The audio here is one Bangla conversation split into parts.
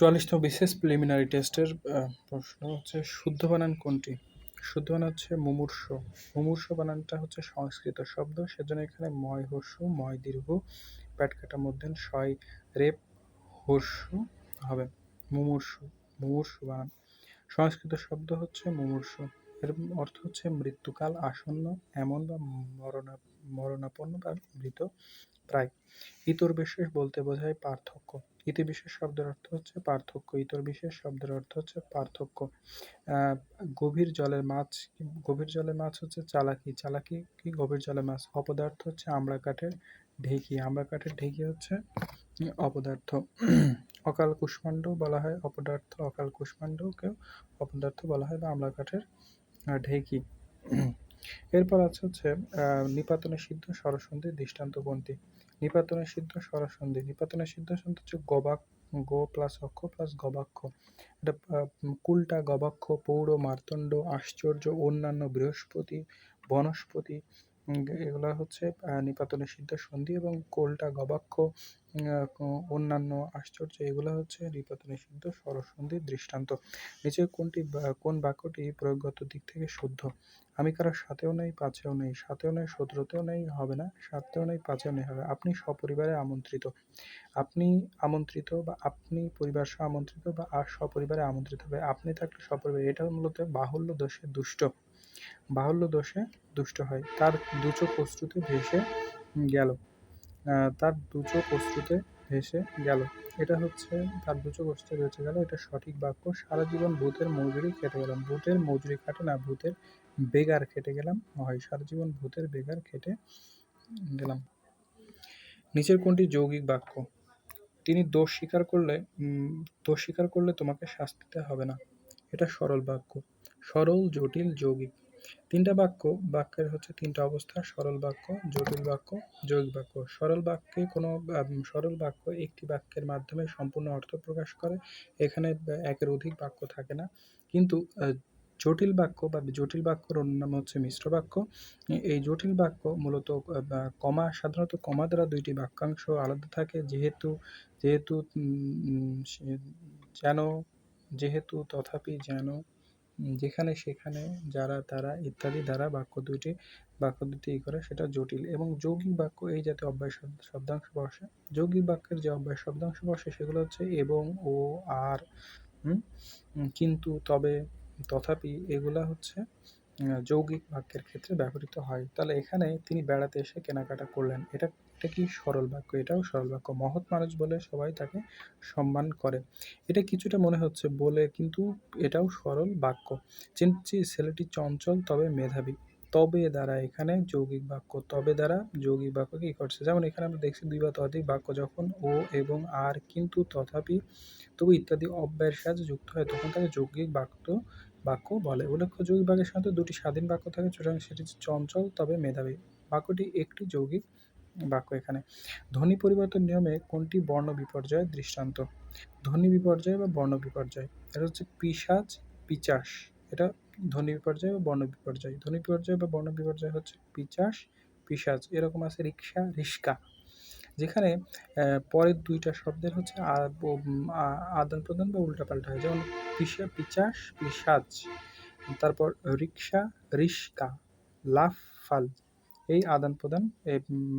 চুয়াল্লিশতম বিশেষ প্রিলিমিনারি টেস্টের প্রশ্ন হচ্ছে, শুদ্ধ বানান কোনটি? শুদ্ধ বানান হচ্ছে মুমূর্ষ। মুমূর্ষ বানানটা হচ্ছে সংস্কৃত শব্দ, সেজন্য এখানে ময় হস্যু ময় দীর্ঘ, প্যাট কাটা মধ্যে শয় রেপ হস্যু হবে। মুমূর্ষু মুমূর্ষু বানান। সংস্কৃত শব্দ হচ্ছে মুমূর্ষ। এর অর্থ হচ্ছে মৃত্যুকাল আসন্ন, এমন বা মরণা, মরণাপন্ন বা মৃত প্রায়। ইতর বিশেষ বলতে বোঝায় পার্থক্য। ইতি বিশেষ শব্দের অর্থ হচ্ছে পার্থক্য ইতর বিশেষ শব্দের অর্থ হচ্ছে পার্থক্য। গভীর জলের মাছ, গভীর জলের মাছ হচ্ছে চালাকি। চালাকি কি? গভীর জলের মাছ। অপদার্থ হচ্ছে আমড়া কাঠের ঢেকি। আমড়া কাঠের ঢেকি হচ্ছে অপদার্থ। অকাল কুষ্মাণ্ড বলা হয় অপদার্থ, অকাল কুষ্মাণ্ডকেও অপদার্থ বলা হয় বা আমড়া কাঠের ঢেকি। এরপর আছে হচ্ছে নিপাতনে সিদ্ধ সরসন্ধি দৃষ্টান্ত কোনটি নিপাতনে সিদ্ধ সরসন্ধি নিপাতনের সিদ্ধ সন্ধি হচ্ছে গবাক গো প্লাস অক্ষ প্লাস গবাক্ষ। এটা কুলটা গবাক্ষ, পৌর, মার্তণ্ড, আশ্চর্য, অন্যান্য বৃহস্পতি, বনস্পতি এগুলো হচ্ছে নিপাতনের সিদ্ধ সন্ধি এবং কোলটা গবাক্ষ। অন্যান্য আশ্চর্য, এগুলো হচ্ছে নিপাতনে সিদ্ধ স্বরসন্ধির দৃষ্টান্ত। নিচে কোনটি কোন বাক্যটি প্রয়োগগত দিক থেকে শুদ্ধ? আমি কারোর সাথেও নেই, পাঁচেও নেই সাথেও নেই সতেরোতেও নেই, হবে না সাততেও নেই, পাঁচেও নেই, হবে আপনি সপরিবারে আমন্ত্রিত। আপনি আমন্ত্রিত বা আপনি পরিবার সহ আমন্ত্রিত বা আর সপরিবারে আমন্ত্রিত হবে। আপনি থাকলে সপরিবারে, এটা মূলত বাহুল্য দোষে দুষ্ট। বাহুল্য দোষে দুষ্ট হয়। তার দুচোখ অশ্রুতে ভেসে গেল। তার দুচোখ অশ্রুতে ভেসে গেল। এটা হচ্ছে, তার দুচোখ অশ্রুতে ভেসে গেল। এটা সঠিক বাক্য। সারা জীবন ভূতের মজুরি খেটে গেলাম। ভূতের মজুরি কাটে না, ভূতের বেগার খেটে গেলাম। হয়, সারা জীবন ভূতের বেগার খেটে গেলাম। নিচের কোনটি যৌগিক বাক্য? তিনি দোষ স্বীকার করলে দোষ স্বীকার করলে তোমাকে শাস্তিতে হবে না। এটা সরল বাক্য। সরল, জটিল, যৌগিক। তিনটা বাক্য, বাক্যের হচ্ছে তিনটা অবস্থা, সরল বাক্য, জটিল বাক্য, যৌগিক বাক্য। সরল বাক্যে কোনো সরল বাক্য একটি বাক্যের মাধ্যমে সম্পূর্ণ অর্থ প্রকাশ করে, এখানে একের অধিক বাক্য থাকে না। কিন্তু জটিল বাক্য বা জটিল বাক্যর অন্য নাম হচ্ছে মিশ্র বাক্য। এই জটিল বাক্য মূলত কমা, সাধারণত কমা দ্বারা দুইটি বাক্যাংশ আলাদা থাকে। যেহেতু যেহেতু যেন, যেহেতু, তথাপি যেন যেখানে সেখানে যারা, তারা ইত্যাদি দ্বারা বাক্য দুইটি, বাক্য দুটি ই করে, সেটা জটিল। এবং যৌগিক বাক্য এই জাতীয় অব্যয় শব্দাংশ বসে যৌগিক বাক্যের যে অব্যয় শব্দাংশ বসে সেগুলো হচ্ছে এবং, ও, আর কিন্তু তবে তথাপি এগুলা হচ্ছে যৌগিক বাক্যের ক্ষেত্রে ব্যবহৃত হয়। তাহলে এখানে তিনি বেড়াতে এসে কেনাকাটা করলেন। এটা এটা কি সরল বাক্য? এটাও সরল বাক্য। মহৎ মানুষ বলে সবাই তাকে সম্মান করে। এটা কিছুটা মনে হচ্ছে বলে, কিন্তু এটাও সরল বাক্য। চিনছি, ছেলেটি চঞ্চল, তবে মেধাবী। তবে দ্বারা এখানে যৌগিক বাক্য। তবে দ্বারা যৌগিক বাক্য কি করছে যেমন এখানে আমরা দেখছি দুই বা তধিক বাক্য যখন ও এবং আর, কিন্তু তথাপি তবু ইত্যাদি অব্যয়ের সাহায্যে যুক্ত হয়, তখন তাকে যৌগিক বাক্য বাক্য বলে। উল্লেখ্য, যৌগিক বাক্যের সাথে দুটি স্বাধীন বাক্য থাকে, সুতরাং সেটি চঞ্চল, তবে মেধাবী। বাক্যটি একটি যৌগিক বাক্য এখানে। ধ্বনি পরিবর্তন নিয়মে কোনটি বর্ণ বিপর্যয়ের দৃষ্টান্ত? ধ্বনি বিপর্যয় বা বর্ণ বিপর্যয়? এটা হচ্ছে পিসাজ পিচাস। এটা ধ্বনি বিপর্যয় বা বর্ণ বিপর্যয়? ধ্বনি বিপর্যয় বা বর্ণ বিপর্যয় হচ্ছে পিচাস পিসাজ এরকম আছে রিক্সা রিস্কা যেখানে পরের দুইটা শব্দের হচ্ছে আদান প্রদান বা উল্টাপাল্টা হয়। যেমন পিসা পিচাস পিসাজ তারপর রিক্সা রিস্কা লাফাল। এই আদান প্রদান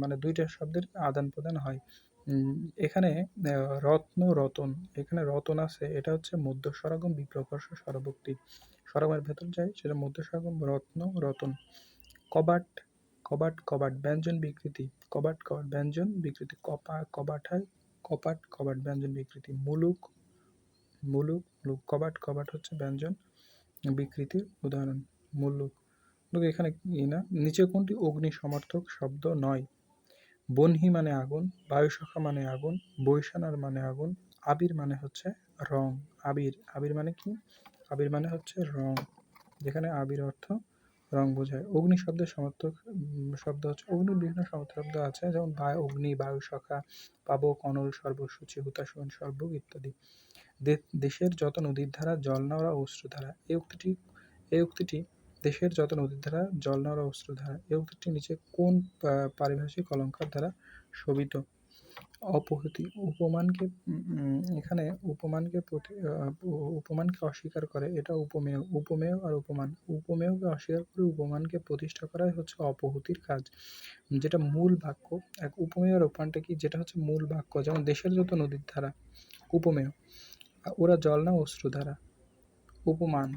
মানে দুইটা শব্দের আদান প্রদান হয়। এখানে রত্ন, রতন, এখানে রতন আছে, এটা হচ্ছে মধ্য স্বরাগম বিপ্রকর্ষ স্বরভক্তি স্বরমের ভেতর যায় সেটা মধ্য স্বরাগম রত্ন, রতন। কবাট কবাট কবাট, ব্যঞ্জন, বিকৃতি। কবাট কবাট, ব্যঞ্জন, বিকৃতি। কপা, কবাট হয়, কপাট, কবাট, ব্যঞ্জন, বিকৃতি। মুলুক মুলুক মুলুক। কবাট কবাট হচ্ছে ব্যঞ্জন, বিকৃতির উদাহরণ। মুলুক এখানে ই না নিচে কোনটি অগ্নি সমর্থক শব্দ নয়? বনহি মানে আগুন বায়ুসখা মানে আগুন, বৈশানার মানে আগুন, আবির মানে হচ্ছে রং। আবির আবির মানে কি? আবির মানে হচ্ছে রং। যেখানে আবির অর্থ রং বোঝায়। অগ্নি শব্দের সমর্থক শব্দ হচ্ছে, অগ্নির বিভিন্ন শব্দ আছে, যেমন বায়ু অগ্নি বায়ু সখা পাবক, অনল, সর্বসূচি হুতাশন সর্বক ইত্যাদি। দেশের যত নদীর ধারা জল নেওয়া অশ্রুধারা, এই উক্তিটি এই উক্তিটি দেশের যত নদীর ধারা, জল নেওয়া অশ্রুধারা এই উক্তিটি নিচে কোন পারিভাষিক অলঙ্কার দ্বারা শোভিত? অপহতি, উপমানকে এখানে উপমানকে প্রতি উপমানকে অস্বীকার করে, এটা উপমেয় উপমেয় আর উপমান। উপমেয়কে অস্বীকার করে উপমানকে প্রতিষ্ঠা করাই হচ্ছে অপহতির কাজ। যেটা মূল বাক্য, এক উপমেয় আর উপমানটা কি? যেটা হচ্ছে মূল বাক্য, যেমন দেশের যত নদীর ধারা, উপমেয় ওরা জল না অশ্রু ধারা, উপমান।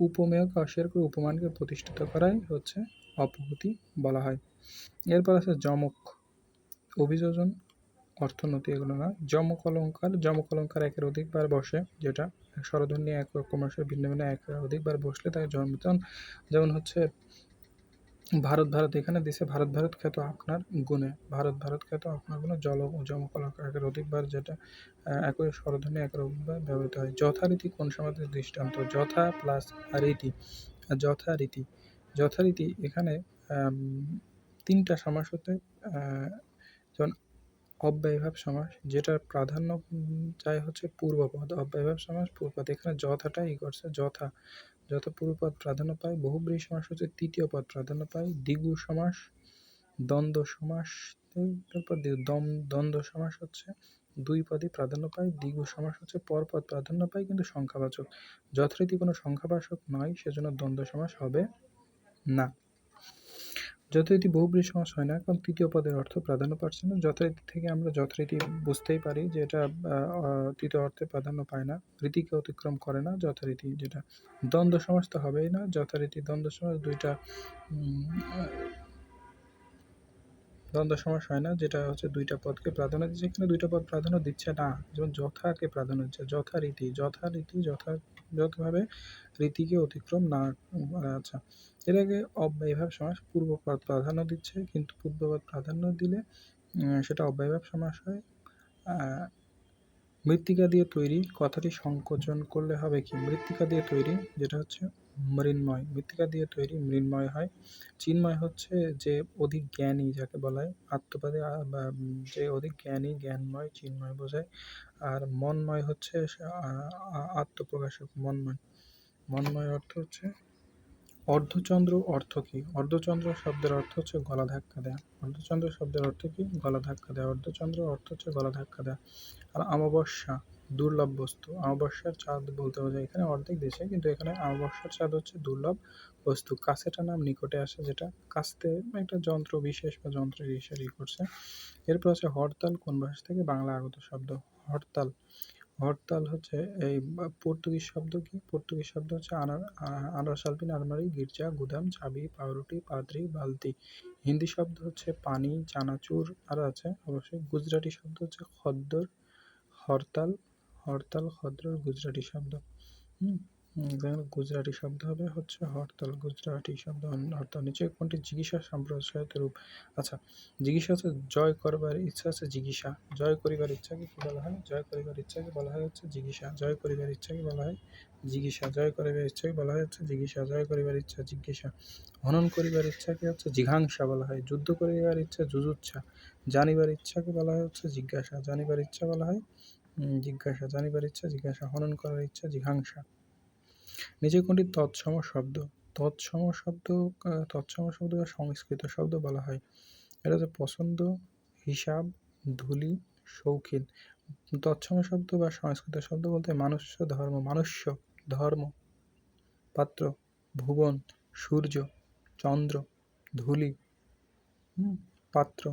উপমেয়কে অস্বীকার করে উপমানকে প্রতিষ্ঠিত করাই হচ্ছে অপহতি বলা হয়। এরপর আছে যমক। অভিযোজন, অর্থনীতি এগুলো না। যমক অলঙ্কার যমক অলঙ্কার একের অধিকবার বসে, যেটা স্বরধ্বনি এক ক্রমশের ভিন্ন ভিন্ন এক অধিকবার বসলে তাকে জন্মতন। যেমন হচ্ছে ভারত ভারত, এখানে দেশে ভারত ভারত খ্যাত আপনার গুণে। ভারত ভারত খ্যাত আপনার গুণে জল অলঙ্কার একের অধিকবার যেটা একই স্বরধ্বনি একের অধিকবার ব্যবহৃত হয়। যথারীতি কোন সমাজের দৃষ্টান্ত? যথা প্লাস রীতি যথারীতি। যথারীতি এখানে তিনটা সমাস হতে যেমন অব্যয়ভাব সমাস, যেটার প্রাধান্য চাই হচ্ছে পূর্বপদ। অব্যয়ভাব সমাস, পূর্বপদ। এখানে যথাটা করছে, যথা। যথা পূর্বপদ প্রাধান্য পায় বহুব্রীহি সমাস হচ্ছে তৃতীয় পদ প্রাধান্য পায়, দ্বিগু সমাস, দ্বন্দ্ব সমাস তারপর দম দ্বন্দ্ব সমাস হচ্ছে দুই পদে প্রাধান্য পায়, দ্বিগু সমাস হচ্ছে পরপদ প্রাধান্য পায়, কিন্তু সংখ্যাবাচক। যথারীতি কোনো সংখ্যাবাচক নয়, সেজন্য দ্বন্দ্ব সমাস হবে না। যথারীতি বহুব্রীহি সমাস হয় না, কারণ তৃতীয় পদের অর্থ প্রাধান্য পাচ্ছে না। যথারীতি থেকে আমরা যথারীতি বুঝতেই পারি যে এটা তৃতীয় অর্থে প্রাধান্য পায় না, রীতিকে অতিক্রম করে না যথারীতি যেটা। দ্বন্দ্ব সমাস তো হবেই না, যথারীতি দ্বন্দ্ব সমাস দুইটা দ্বন্দ্ব সমাস হয় না যেটা হচ্ছে দুইটা পদকে প্রাধান্য দিচ্ছে। এখানে দুইটা পদ প্রাধান্য দিচ্ছে না, যেমন যথাকে প্রাধান্য দিচ্ছে, যথারীতি যথারীতি, যথা, যথাভাবে রীতিকে অতিক্রম না আচ্ছা। আগে অব্যয়ভাব সমাস পূর্বপদ প্রাধান্য দিচ্ছে, কিন্তু পূর্বপদ প্রাধান্য দিলে সেটা অব্যয়ভাব সমাস হয়। মৃত্তিকা দিয়ে তৈরি কথাটি সংকোচন করলে হবে কি? মৃত্তিকা দিয়ে তৈরি, যেটা হচ্ছে মৃন্ময়। মৃত্তিকা দিয়ে তৈরি মৃন্ময় হয়। চিন্ময় হচ্ছে যে অধিক জ্ঞানী যাকে বলা হয়, আত্মবাদী যে অধিক জ্ঞানী, জ্ঞানময়, চিন্ময় বোঝায়। আর মনময় হচ্ছে আত্মপ্রকাশক, মনময়। মনময় অর্থ হচ্ছে অর্ধচন্দ্র অর্থ কি? অর্ধচন্দ্র শব্দের অর্থ হচ্ছে গলা ধাক্কা দেয়া। অর্ধচন্দ্র শব্দের অর্থ কি? গলা ধাক্কা দেয়া। অর্ধচন্দ্র অর্থ হচ্ছে গলা ধাক্কা দেয়া। আর অমাবস্যা, দুর্লভ বস্তু। অমাবস্যার চাঁদ বলতে বোঝায়, এখানে অর্ধেক দেশে কিন্তু এখানে অমাবস্যার চাঁদ হচ্ছে দুর্লভ বস্তু। কাছেটা নাম নিকটে আসে, যেটা কাস্তে একটা যন্ত্র, বিশেষ বা যন্ত্রের হিসেবে করছে। এরপর আছে হরতাল, কোন ভাষা থেকে বাংলা আগত শব্দ? হরতাল। হরতাল হচ্ছে এই পর্তুগিজ শব্দ কি? পর্তুগিজ শব্দ হচ্ছে আনার আনারসালপিন সালপিন আলমারি, গির্জা, গুদাম, চাবি, পাউরুটি, পাদ্রি, বালতি। হিন্দি শব্দ হচ্ছে পানি, চানাচুর, আর আছে অবশ্যই। গুজরাটি শব্দ হচ্ছে খদ্দর, হরতাল হরতাল, খদ্দর, গুজরাটি শব্দ। হুম? গুজরাটি শব্দ হবে হচ্ছে হরতাল। গুজরাটি শব্দ হরতাল। নিচে কোনটি জিজ্ঞাসা সম্প্রসারিত রূপ? আচ্ছা জিজ্ঞাসা হচ্ছে জয় করবার ইচ্ছা আছে জিজ্ঞাসা। জয় করিবার ইচ্ছাকে কি বলা হয়? জয় করিবার ইচ্ছাকে বলা হয় হচ্ছে জিজ্ঞাসা। জয় করিবার ইচ্ছাকে বলা হয় জিজ্ঞাসা। জয় করিবার ইচ্ছাকে বলা হয় হচ্ছে জিজ্ঞাসা। জয় করিবার ইচ্ছা জিজ্ঞাসা। হনন করিবার ইচ্ছাকে হচ্ছে জিঘাংসা বলা হয়। যুদ্ধ করিবার ইচ্ছা যুজুচ্ছা। জানিবার ইচ্ছাকে বলা হয় হচ্ছে জিজ্ঞাসা। জানিবার ইচ্ছা বলা হয় জিজ্ঞাসা। জানিবার ইচ্ছা জিজ্ঞাসা। হনন করার ইচ্ছা জিঘাংসা। নিচে কোনটি তৎসম শব্দ? তৎসম শব্দ তৎসম শব্দ বা সংস্কৃত শব্দ বলা হয়। এটা হচ্ছে পছন্দ, হিসাব, ধুলি, শৌখিন। তৎসম শব্দ বা সংস্কৃত শব্দ বলতে মানুষ্য ধর্ম মানুষ্য ধর্ম। পাত্র, ভুবন, সূর্য, চন্দ্র, ধুলি পাত্র,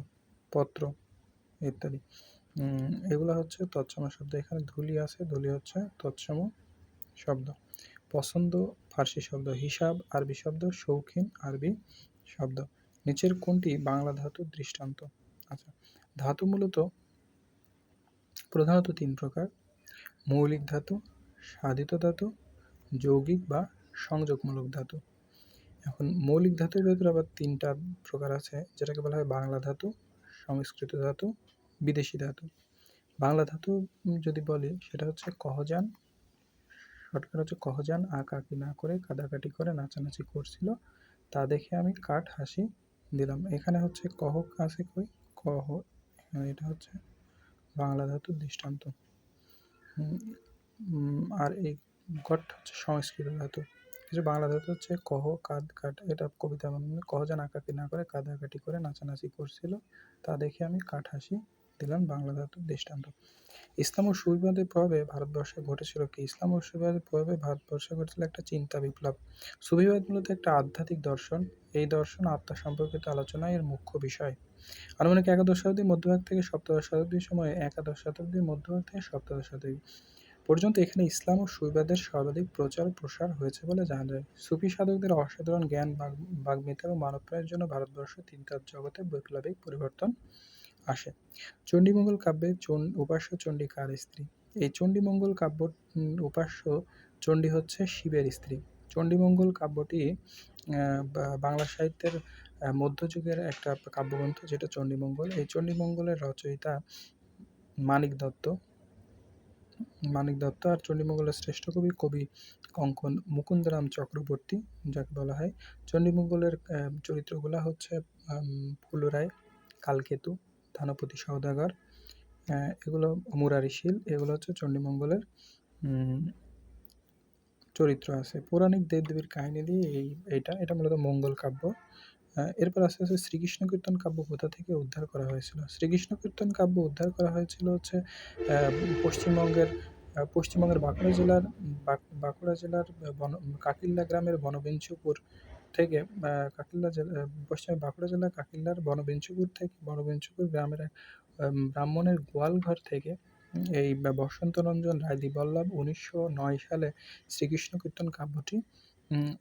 পত্র ইত্যাদি। এগুলো হচ্ছে তৎসম শব্দ। এখানে ধুলি আছে, ধুলি হচ্ছে তৎসম শব্দ। পছন্দ, ফার্সি শব্দ হিসাব, আরবি শব্দ শৌখিন, আরবি শব্দ। নিচের কোনটি বাংলা ধাতুর দৃষ্টান্ত? আচ্ছা ধাতু মূলত প্রধানত তিন প্রকার। মৌলিক ধাতু, সাধিত ধাতু, যৌগিক বা সংযোগমূলক ধাতু। এখন মৌলিক ধাতুর ভেতরে আবার তিনটা প্রকার আছে, যেটাকে বলা হয় বাংলা ধাতু, সংস্কৃত ধাতু, বিদেশি ধাতু। বাংলা ধাতু যদি বলি, সেটা হচ্ছে কহজান শর্টকাট হচ্ছে কহজান আঁকাকি না করে কাদাকাটি করে নাচানাচি করছিল, তা দেখে আমি কাঠ হাসি দিলাম। এখানে হচ্ছে কহ আছে কই? কহ এটা হচ্ছে বাংলা ধাতুর দৃষ্টান্ত। আর এই গট হচ্ছে সংস্কৃত ধাতু। কিছু বাংলা ধাতু হচ্ছে কহ, কাদ, কাট, এটা কবিতা, কহ যেন আঁকাকি না করে কাদাকাটি করে নাচানাচি করছিল, তা দেখে আমি কাঠ হাসি দিলেন বাংলা ধাতুর দৃষ্টান্ত। ইসলাম ও সুবিবাদের প্রভাবে ভারতবর্ষে ঘটেছিল কি? ইসলাম ও সুফিবাদের প্রভাবে ভারতবর্ষে ঘটেছিল একটা চিন্তা বিপ্লব। সুবিবাদ মূলত একটা আধ্যাত্মিক দর্শন। এই দর্শন আত্মা সম্পর্কিত আলোচনা এর মুখ্য বিষয়। আনুমানিক একাদশ শতাব্দীর মধ্যভাগ থেকে সপ্তদশ শতাব্দীর সময়ে একাদশ শতাব্দীর মধ্যভাগ থেকে সপ্তদশ শতাব্দী পর্যন্ত এখানে ইসলাম ও সুফিবাদের সর্বাধিক প্রচার প্রসার হয়েছে বলে জানা যায়। সুফি সাধকদের অসাধারণ জ্ঞান, বাগ- বাগ্মিতা ও মানবপ্রাণের জন্য ভারতবর্ষ চিন্তার জগতে বৈপ্লবিক পরিবর্তন আসে। চণ্ডীমঙ্গল কাব্যে উপাস্য চণ্ডী কার স্ত্রী? এই চণ্ডীমঙ্গল কাব্য উপাস্য চণ্ডী হচ্ছে শিবের স্ত্রী। চণ্ডীমঙ্গল কাব্যটি বাংলা সাহিত্যের মধ্যযুগের একটা কাব্যগ্রন্থ যেটা চণ্ডীমঙ্গল। এই চণ্ডীমঙ্গলের রচয়িতা মানিক দত্ত। মানিক দত্ত আর চণ্ডীমঙ্গলের শ্রেষ্ঠ কবি কবি কঙ্কন মুকুন্দরাম চক্রবর্তী, যাকে বলা হয়। চণ্ডীমঙ্গলের চরিত্রগুলো হচ্ছে ফুলরায়, কালকেতু ধানপতি সওদাগর আহ, এগুলো মুরারিশীল এগুলো হচ্ছে চণ্ডীমঙ্গলের চরিত্র আছে। পৌরাণিক দেবদেবীর কাহিনী দিয়ে এই এইটা এটা মূলত মঙ্গল কাব্য। এরপর আস্তে আস্তে শ্রীকৃষ্ণ কীর্তন কাব্য কোথা থেকে উদ্ধার করা হয়েছিল? শ্রীকৃষ্ণ কীর্তন কাব্য উদ্ধার করা হয়েছিল হচ্ছে পশ্চিমবঙ্গের পশ্চিমবঙ্গের বাঁকুড়া জেলার বাঁকুড়া জেলার বন কাকিল্লা গ্রামের বনবিঞ্চুপুর থেকে কাকিল্লা জেলা, পশ্চিমে বাঁকুড়া জেলার কাকিল্লার বনবিঞ্চুপুর থেকে বনবিঞ্চুপুর গ্রামের এক ব্রাহ্মণের গোয়ালঘর থেকে এই বসন্তরঞ্জন রায়দি বল্লভ উনিশশো নয় সালে শ্রীকৃষ্ণ কীর্তন কাব্যটি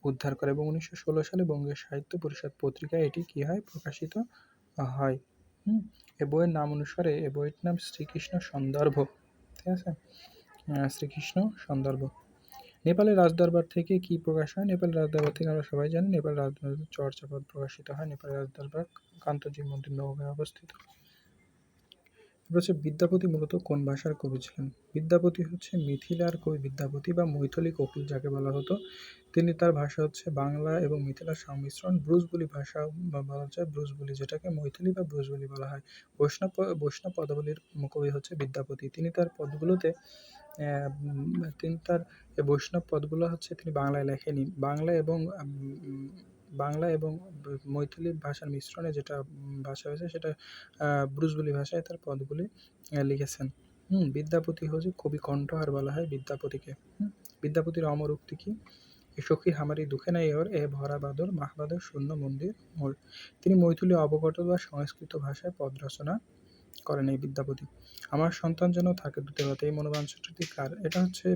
উদ্ধার করে এবং উনিশশো ষোলো সালে বঙ্গীয় সাহিত্য পরিষদ পত্রিকায় এটি কী হয়? প্রকাশিত হয়। এ বইয়ের নাম অনুসারে, এ বইটির নাম শ্রীকৃষ্ণ সন্দর্ভ। ঠিক আছে? শ্রীকৃষ্ণ সন্দর্ভ। নেপালের রাজদরবার থেকে কি প্রকাশ হয়? নেপালের রাজদরবার থেকে আমরা সবাই জানি নেপাল রাজদরবার চর্যাপদ প্রকাশিত হয়। নেপালের রাজদরবার কান্তজি মন্দির নৌকায় অবস্থিত। হচ্ছে বিদ্যাপতি মূলত কোন ভাষার কবি ছিলেন? বিদ্যাপতি হচ্ছে মিথিলার কবি বিদ্যাপতি বা মৈথিলী কোকিল যাকে বলা হতো। তিনি তার ভাষা হচ্ছে বাংলা এবং মিথিলার সংমিশ্রণ ব্রুজবুলি ভাষা বা বলা যায় ব্রুজবুলি যেটাকে মৈথিলি বা ব্রুজবুলি বলা হয়। বৈষ্ণব বৈষ্ণব পদাবলীর কবি হচ্ছে বিদ্যাপতি। তিনি তার পদগুলোতে তিনি তার বৈষ্ণব পদগুলো হচ্ছে তিনি বাংলায় লেখেনি বাংলা এবং বাংলা এবং মৈথিলি ভাষার মিশ্রণে যেটা ভাষা হয়েছে সেটা ব্রুজবুলি ভাষায় তার পদগুলি লিখেছেন। হুম, বিদ্যাপতি হচ্ছে কবি কণ্ঠহার বলা হয় বিদ্যাপতিকে। বিদ্যাপতির অমর উক্তি কি সখী হামারি দুঃখে নাই ওর এ ভরা বাদর মাহবাদর শূন্য মন্দির মোর তিনি মৈথিলি অবগত বা সংস্কৃত ভাষায় পদ রচনা করেন এই বিদ্যাপতি। আমার সন্তান যেন থাকে দূতের হাতে, এই মনোবাঞ্ছাটি কার? এটা হচ্ছে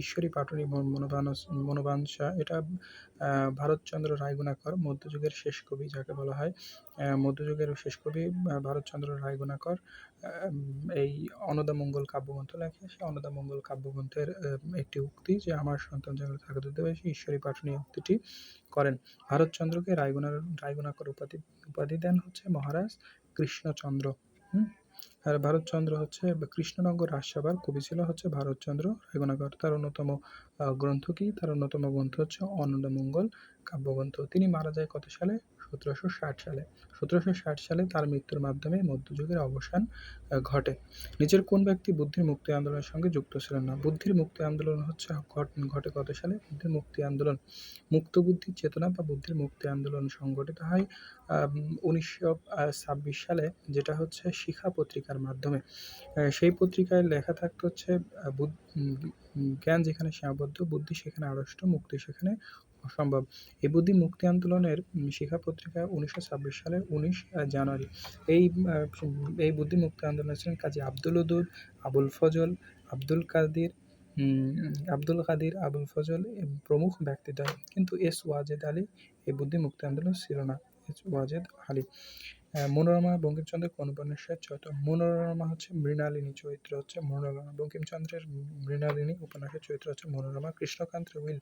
ঈশ্বরী পাটনি মনোবাঞ্ছা। এটা ভারতচন্দ্র রায়গুণাকর, মধ্যযুগের শেষ কবি যাকে বলা হয়। মধ্যযুগের শেষ কবি ভারতচন্দ্র রায়গুণাকর। এই অন্নদামঙ্গল কাব্যগ্রন্থ লেখে। সেই অন্নদামঙ্গল কাব্যগ্রন্থের একটি উক্তি যে, আমার সন্তান যেন থাকে দূতের বেশি ঈশ্বরী পাটনি উক্তিটি করেন। ভারতচন্দ্রকে রায়গুণার, রায়গুণাকর উপাধি উপাধি দেন হচ্ছে মহারাজ কৃষ্ণচন্দ্র। হুম? আর ভারতচন্দ্র হচ্ছে কৃষ্ণনগর রাজসভার কবি ছিল হচ্ছে ভারতচন্দ্র রায়গুণাকর তার অন্যতম গ্রন্থ কি? তার অন্যতম গ্রন্থ হচ্ছে অন্নদামঙ্গল কাব্যগ্রন্থ। তিনি মারা যায় কত সালে? সতেরোশো ষাট সালে। সতেরোশো ষাট সালে তার মৃত্যুর মাধ্যমে মধ্যযুগের অবসান ঘটে। নিজের কোন ব্যক্তি বুদ্ধির মুক্তি আন্দোলনের সঙ্গে যুক্ত ছিলেন না? বুদ্ধির মুক্তি আন্দোলন হচ্ছে, ঘটে কত সালে? বুদ্ধির মুক্তি আন্দোলন। মুক্ত বুদ্ধির চেতনা বা বুদ্ধির মুক্তি আন্দোলন সংগঠিত হয় উনিশশো ছাব্বিশ সালে, যেটা হচ্ছে শিখা পত্রিকার মাধ্যমে। সেই পত্রিকায় লেখা থাকতে হচ্ছে জ্ঞান যেখানে সীমাবদ্ধ, বুদ্ধি সেখানে আড়ষ্ট, মুক্তি সেখানে অসম্ভব। এই বুদ্ধি মুক্তি আন্দোলনের শিখা পত্রিকা উনিশশো ছাব্বিশ সালের উনিশ জানুয়ারি। এই এই বুদ্ধি মুক্তি আন্দোলনে ছিলেন কাজী আব্দুল উদুদ, আবুল ফজল, আব্দুল কাদির আব্দুল কাদির, আবুল ফজল প্রমুখ ব্যক্তিদ্বয়। কিন্তু এস ওয়াজেদ আলী এই বুদ্ধি মুক্তি আন্দোলন ছিল না। এস ওয়াজেদ আলী। মনোরমা বঙ্কিমচন্দ্রের কোন উপন্যাসের চরিত্র মনোরমা হচ্ছে মৃণালিনী চরিত্র হচ্ছে মনোরমা। বঙ্কিমচন্দ্রের মৃণালিনী উপন্যাসের চরিত্র হচ্ছে মনোরমা। কৃষ্ণকান্ত উইল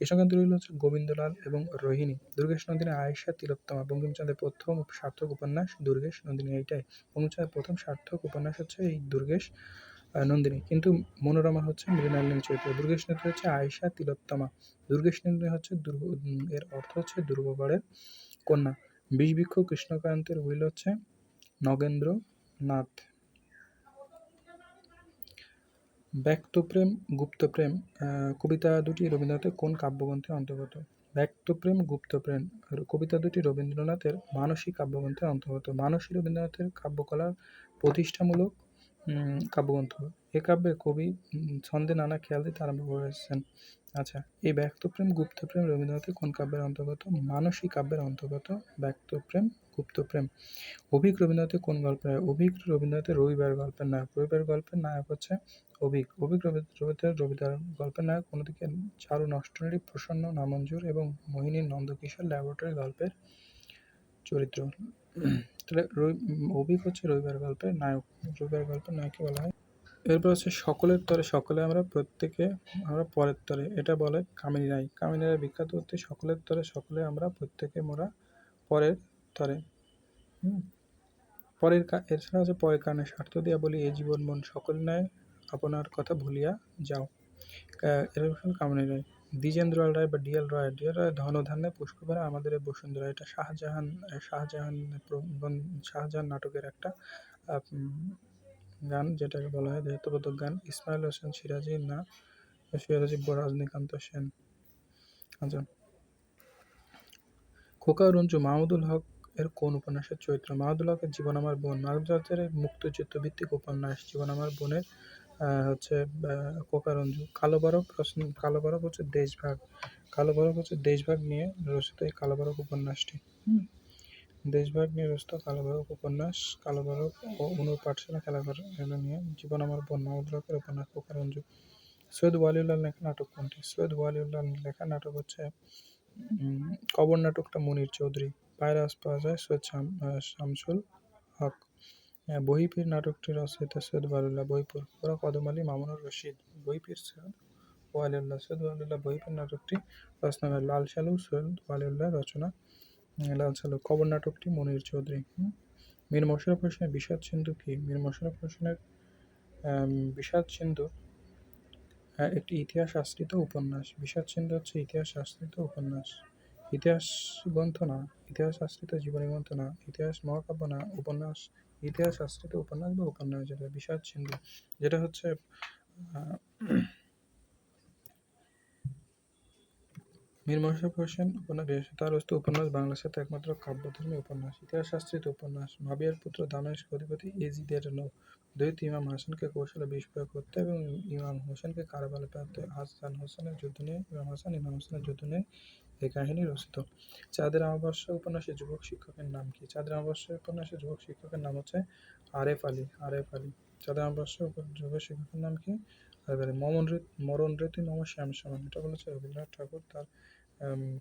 কৃষ্ণকান্তের উইল হচ্ছে গোবিন্দলাল এবং রোহিণী। দুর্গেশ নন্দিনী, আয়েশা, তিলোত্তমা, বঙ্কিমচন্দ্রের প্রথম সার্থক উপন্যাস দুর্গেশ নন্দিনী, এইটাই। বঙ্কিমচন্দ্রের প্রথম সার্থক উপন্যাস হচ্ছে এই দুর্গেশ নন্দিনী। কিন্তু মনোরমা হচ্ছে মৃণালিনী চরিত্র। দুর্গেশ নন্দিনী হচ্ছে আয়েশা, তিলোত্তমা। দুর্গেশ নন্দিনী হচ্ছে দুর্গ এর অর্থ হচ্ছে দুর্গগড়ের কন্যা। বিষবৃক্ষ কৃষ্ণকান্তের উইল হচ্ছে নগেন্দ্র ব্যক্তপ্রেম, গুপ্তপ্রেম কবিতা দুটি রবীন্দ্রনাথের কোন কাব্যগ্রন্থে অন্তর্গত? ব্যক্তপ্রেম, গুপ্তপ্রেম কবিতা দুটি রবীন্দ্রনাথের মানসিক কাব্যগ্রন্থের অন্তর্গত। মানসী রবীন্দ্রনাথের কাব্যকলার প্রতিষ্ঠামূলক কাব্যগ্রন্থ। এ কাব্যে কবি ছন্দে নানা খেয়াল দিতে আরম্ভ করেছেন। আচ্ছা এই ব্যক্তপ্রেম, গুপ্তপ্রেম রবীন্দ্রনাথের কোন কাব্যের অন্তর্গত? মানসী কাব্যের অন্তর্গত ব্যক্তপ্রেম, গুপ্তপ্রেম। অভিক রবীন্দ্রনাথের কোন গল্পের নায়ক? অভিক রবীন্দ্রনাথের রবিবার গল্পের নায়ক। রবিবার গল্পের নায়ক হচ্ছে অভিক অভিক রবীন্দ্রনাথের রবিবার গল্পের নায়ক অন্যদিকে চারু নষ্টনীর, প্রসন্ন নামঞ্জুর এবং মোহিনীর নন্দকিশোর ল্যাবরেটরি গল্পের চরিত্র। তাহলে অভিক হচ্ছে রবিবার গল্পের নায়ক। রবিবার গল্পের নায়ককে বলা হয় এরপর হচ্ছে সকলের তরে সকলে আমরা প্রত্যেকে আমরা পরের তরে এটা বলে কামিনী রায়। কামিনী রায় বিখ্যাত হচ্ছে সকলের তরে সকলে আমরা প্রত্যেকে মোরা পরের তরে। পরের এছাড়া হচ্ছে পরের কারণে স্বার্থ দিয়া বলি এই জীবন মন সকল ন্যায় আপনার কথা ভুলিয়া যাও। আহ, এর হচ্ছে কামিনী রায়। দ্বিজেন্দ্রলাল রায় বা ডিএল রায় ডিএল রায় ধন ধান্যে পুষ্পভরা আমাদের বসুন্ধরা এটা শাহজাহান শাহজাহান শাহজাহান নাটকের একটা গান যেটাকে বলা হয় দেহতবোধক গান। ইসমাইল হোসেন সিরাজি না সিরাজি রজনীকান্ত সেন। আচ্ছা। খোকা রঞ্জু মাহমুদুল হক এর কোন উপন্যাসের চরিত্র? মাহমুদুল হকের জীবন আমার বোন। মানবজাতের মুক্তচিত্র ভিত্তিক উপন্যাস জীবন আমার বোনের হচ্ছে আহ, খোকা রঞ্জু। কালো বরফ রচন- কালো বরফ হচ্ছে দেশভাগ। কালো বরফ হচ্ছে দেশভাগ নিয়ে রচিত এই কালো বরফ উপন্যাসটি। হুম। দেশভাগ নিয়ে রচিত কালো বরফ উপন্যাস কালো বরফ ও অনুর পাঠশালা খেলাঘর এগুলো নিয়ে জীবন আমার বোন মাহমুদুল হকের উপন্যাস খোকা রঞ্জু সৈয়দ ওয়ালিউল্লাহ লেখা নাটক কোনটি? সৈয়দ ওয়ালিউল্লাহ লেখা নাটক হচ্ছে কবর নাটকটা মনির চৌধুরী। পায়রাস পাওয়া যায় সৈয়দ শাম- শামসুল হক। আহ, বহিপীর নাটকটি রচয়িতা সৈয়দ ওয়ালিউল্লাহ বইপুর ওরা কদম আলী মামুনুর রশিদ। বইপীর সৈয়দ ওয়ালিউল্লাহ সৈয়দ ওয়ালিউল্লাহ বইপীর নাটকটি রচনা লাল সালু সৈয়দ ওয়ালিউল্লাহ রচনা লাল সালু কবর নাটকটি মনির চৌধুরী। মীর মশরফ হোসেনের বিষাদ সিন্ধু কি? মীর মশরফ হোসেনের বিষাদ সিন্ধু একটি ইতিহাস আশ্রিত উপন্যাস। বিষাদ সিন্ধু হচ্ছে ইতিহাস আশ্রিত উপন্যাস। ইতিহাস গ্রন্থ না ইতিহাস আশ্রিত জীবনী গ্রন্থ না, ইতিহাস মহাকাব্য না, উপন্যাস ইতিহাস আশ্রিত উপন্যাস বা উপন্যাস যেটা, বিষাদ সিন্ধু। যেটা হচ্ছে মীর মশরফ হোসেন উপন্যাস তার হচ্ছে উপন্যাস বাংলা সাথে একমাত্র কাব্যধর্মী উপন্যাস। ইতিহাস শাস্ত্রিত উপন্যাস। মাবিয়ার পুত্র দামেস্ক অধিপতি এজিদের নৌ। দ্বৈত ইমাম হাসানকে কৌশলে বিষ প্রয়োগ করতে এবং ইমাম হোসেনকে কারাবালে পাঠাতে হাসান হোসেনের যুদ্ধ নিয়ে, ইমাম হাসান, ইমাম হোসেনের যুদ্ধ নিয়ে এই কাহিনী রচিত। চাঁদের অমাবস্যা উপন্যাসের যুবক শিক্ষকের নাম কি? চাঁদের অমাবস্যা উপন্যাসের যুবক শিক্ষকের নাম হচ্ছে আরেফ আলী আরেফ আলী। চাঁদের অমাবস্যা যুবক শিক্ষকের নাম কি? আরেফ আলী। মমন মরণ ঋতু মম শ্যাম সমান। এটা বলেছে রবীন্দ্রনাথ ঠাকুর। তার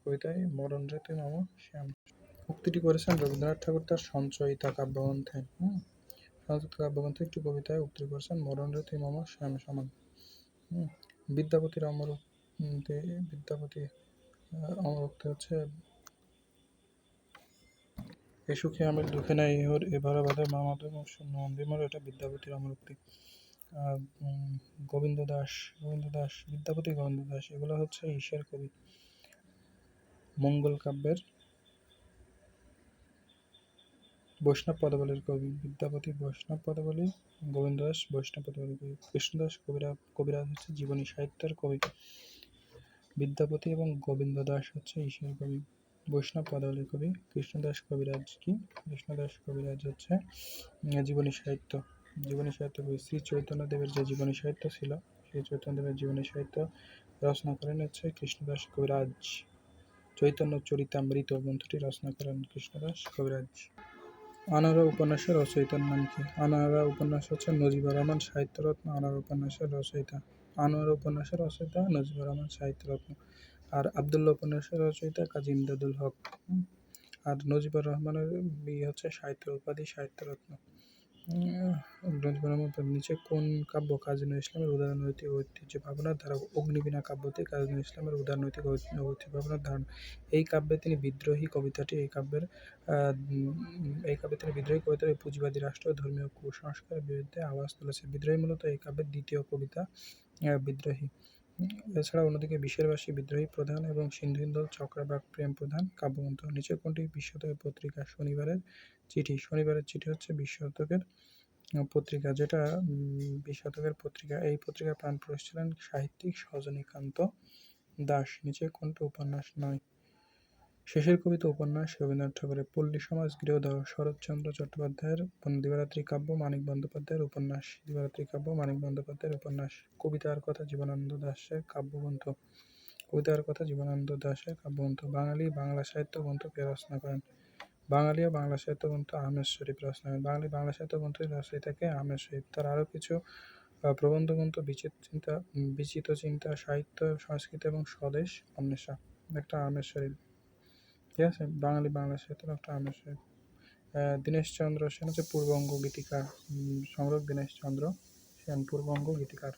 কবিতায় মরণ ঋতু মম শ্যাম। উক্তিটি করেছেন রবীন্দ্রনাথ ঠাকুর, তার সঞ্চয়িতা কাব্যগ্রন্থে। সঞ্চয়িতা কাব্যগ্রন্থে একটি কবিতায় উক্তি করেছেন মরণ ঋতু মম শ্যাম সমান। বিদ্যাপতির অমর বিদ্যাপতি অমর উক্তি হচ্ছে, এ সুখে আমি দুঃখে নাই ইহর এবার বাধা মামাদের বিমল এটা বিদ্যাপতির অমর উক্তি গোবিন্দ দাস গোবিন্দ দাস, বিদ্যাপতি গোবিন্দ দাস, এগুলো হচ্ছে ঈশ্বর কবি। মঙ্গল কাব্যের বৈষ্ণব পদাবলীর কবি, বিদ্যাপতি বৈষ্ণব পদাবলী গোবিন্দ দাস বৈষ্ণব পদাবলীর কবি, কৃষ্ণদাস কবিরা, কবিরাজ হচ্ছে জীবনী সাহিত্যের কবি। বিদ্যাপতি এবং গোবিন্দ দাস হচ্ছে ঈশের কবি। বৈষ্ণব পদাবলীর কবি, কৃষ্ণদাস কবিরাজ কি? কৃষ্ণদাস কবিরাজ হচ্ছে জীবনী সাহিত্য। জীবনী সাহিত্য কবি শ্রী চৈতন্যদেবের যে জীবনী সাহিত্য ছিল, সেই চৈতন্যদেবের জীবনী সাহিত্য রচনা করেন হচ্ছে কৃষ্ণদাস কবিরাজ। চৈতন্য চরিতামৃত গ্রন্থটি রচনা করেন কৃষ্ণদাস কবিরাজ। আনারা উপন্যাসের রচয়িতার নাম কি? আনারা উপন্যাস হচ্ছে নজিবুর রহমান সাহিত্যরত্ন, আনারা উপন্যাসের রচয়িতা। আনোয়ারা উপন্যাসের রচয়িতা নজিবুর রহমান সাহিত্যরত্ন। আর আবদুল্লাহ উপন্যাসের রচয়িতা কাজী ইমদাদুল হক। আর নজিবুর রহমানের বিয়ে হচ্ছে সাহিত্য উপাধি সাহিত্যরত্ন। রহমান তার নিচে কোন কাব্য কাজী নজরুল ইসলামের উদারনৈতিক ঐতিহ্য ভাবনার ধারা অগ্নিবীণা কাব্যতে কাজী নজরুল ইসলামের উদারনৈতিক ঐতিহ্য ভাবনার ধারণা। এই কাব্যে তিনি বিদ্রোহী কবিতাটি, এই কাব্যের এই কাব্যে তিনি বিদ্রোহী কবিতার পুঁজিবাদী রাষ্ট্র ধর্মীয় কুসংস্কারের বিরুদ্ধে আওয়াজ তুলেছে বিদ্রোহী মূলত এই কাব্যের দ্বিতীয় কবিতা বিদ্রোহী। এছাড়া অন্যদিকে বিশেরবাসী বিদ্রোহী প্রধান এবং সিন্ধু হিন্দল চক্রবাক প্রেম প্রধান কাব্যগ্রন্থ নিচের কোনটি বিশ্বতকের পত্রিকা শনিবারের চিঠি? শনিবারের চিঠি হচ্ছে বিশ্বতকের পত্রিকা, যেটা বিশ্বতকের পত্রিকা। এই পত্রিকার প্রাণ ছিলেন সাহিত্যিক সজনীকান্ত দাস। নিচে কোনটি উপন্যাস নয়? শেষের কবিতা উপন্যাস রবীন্দ্রনাথ ঠাকুরের পল্লী সমাজ গৃহদাহ শরৎচন্দ্র চট্টোপাধ্যায়ের দিবারাত্রি কাব্য, মানিক বন্দ্যোপাধ্যায়ের উপন্যাস দিবারাত্রি কাব্য, মানিক বন্দ্যোপাধ্যায়ের উপন্যাস, কবিতার কথা জীবনানন্দ দাশের কাব্যগ্রন্থ, কবিতার কথা জীবনানন্দ দাশের কাব্যগ্রন্থ, বাঙালি বাংলা সাহিত্য গ্রন্থ কে রচনা করেন বাঙালি ও বাংলা সাহিত্য গ্রন্থ আহমেদ শরীফ রচনা করেন বাঙালি বাংলা সাহিত্য গ্রন্থের রচয়িতাকে আহমেদ শরীফ। তার আরও কিছু প্রবন্ধ গ্রন্থ, বিচিত চিন্তা বিচিত চিন্তা, সাহিত্য, সংস্কৃতি এবং স্বদেশ অন্বেষা। একটা আহমেদ শরীফ। ঠিক আছে? বাঙালি বাংলা সাহিত্য ডক্টর আহমেদ সাহিত্য দীনেশ দীনেশচন্দ্র সেন হচ্ছে পূর্ববঙ্গ গীতিকার সংগ্রহ দীনেশচন্দ্র সেন পূর্ববঙ্গ গীতিকার।